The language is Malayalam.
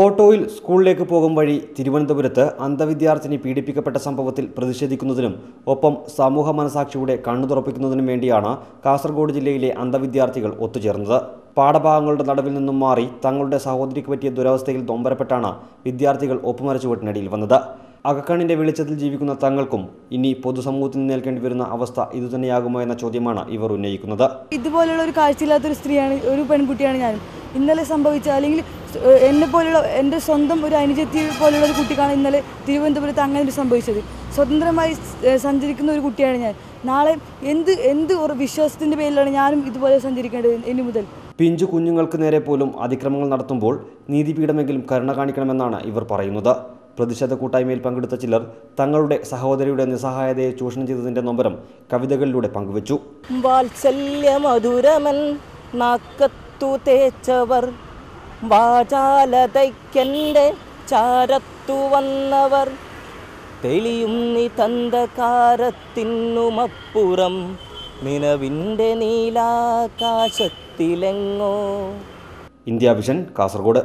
ഓട്ടോയിൽ സ്കൂളിലേക്ക് പോകും വഴി തിരുവനന്തപുരത്ത് അന്ധവിദ്യാർത്ഥിനി പീഡിപ്പിക്കപ്പെട്ട സംഭവത്തിൽ പ്രതിഷേധിക്കുന്നതിനും ഒപ്പം സമൂഹ മനസാക്ഷിയുടെ കണ്ണു തുറപ്പിക്കുന്നതിനും വേണ്ടിയാണ് കാസർഗോഡ് ജില്ലയിലെ അന്ധവിദ്യാർത്ഥികൾ ഒത്തുചേർന്നത്. പാഠഭാഗങ്ങളുടെ നടുവിൽ നിന്നും മാറി തങ്ങളുടെ സഹോദരിക്ക് പറ്റിയ ദുരവസ്ഥയിൽ നൊമ്പരപ്പെട്ടാണ് വിദ്യാർത്ഥികൾ ഒപ്പുമരച്ചുവട്ടിനടിയിൽ വന്നത്. അകക്കണ്ണിന്റെ വെളിച്ചത്തിൽ ജീവിക്കുന്ന തങ്ങൾക്കും ഇനി പൊതുസമൂഹത്തിൽ നേൽക്കേണ്ടി വരുന്ന അവസ്ഥ ഇതുതന്നെയാകുമോ എന്ന ചോദ്യമാണ് ഇവർ ഉന്നയിക്കുന്നത്. ഇതുപോലെയുള്ള ഒരു കാഴ്ചയില്ലാത്തൊരു സ്ത്രീയാണ് ഒരു പെൺകുട്ടിയാണ് ഞാനും. ഇന്നലെ സംഭവിച്ച അല്ലെങ്കിൽ എന്നെ പോലുള്ള എന്റെ സ്വന്തം ഒരു അനുജത്തി പോലുള്ള ഒരു കുട്ടിക്കാണ് ഇന്നലെ തിരുവനന്തപുരത്ത് അങ്ങനെ ഒരു സംഭവിച്ചത്. സ്വതന്ത്രമായി സഞ്ചരിക്കുന്ന ഒരു കുട്ടിയാണ് ഞാൻ. നാളെ എന്ത് എന്ത് ഒരു വിശ്വാസത്തിന്റെ പേരിലാണ് ഞാനും ഇതുപോലെ സഞ്ചരിക്കേണ്ടത് ഇനി മുതൽ? പിഞ്ചു കുഞ്ഞുങ്ങൾക്ക് നേരെ പോലും അതിക്രമങ്ങൾ നടത്തുമ്പോൾ നീതിപീഠമെങ്കിലും കരുണ കാണിക്കണമെന്നാണ് ഇവർ പറയുന്നത്. പ്രതിഷേധ കൂട്ടായ്മയിൽ പങ്കെടുത്ത ചിലർ തങ്ങളുടെ സഹോദരിയുടെ നിസ്സഹായതയെ ചൂഷണം ചെയ്തതിന്റെ നൊമ്പരം കവിതകളിലൂടെ പങ്കുവച്ചു. വാത്സല്യ മധുരമൻ നാക്കത്തു തേച്ചവർ വാചാലതയ്ക്കെന്റെ ചാരത്തു വന്നവർ തെളിയും നിതന്തകാരത്തിനുമപ്പുറം നിലവിന്റെ നീലാകാശത്തിലെങ്ങോ. India Vision Kasaragod.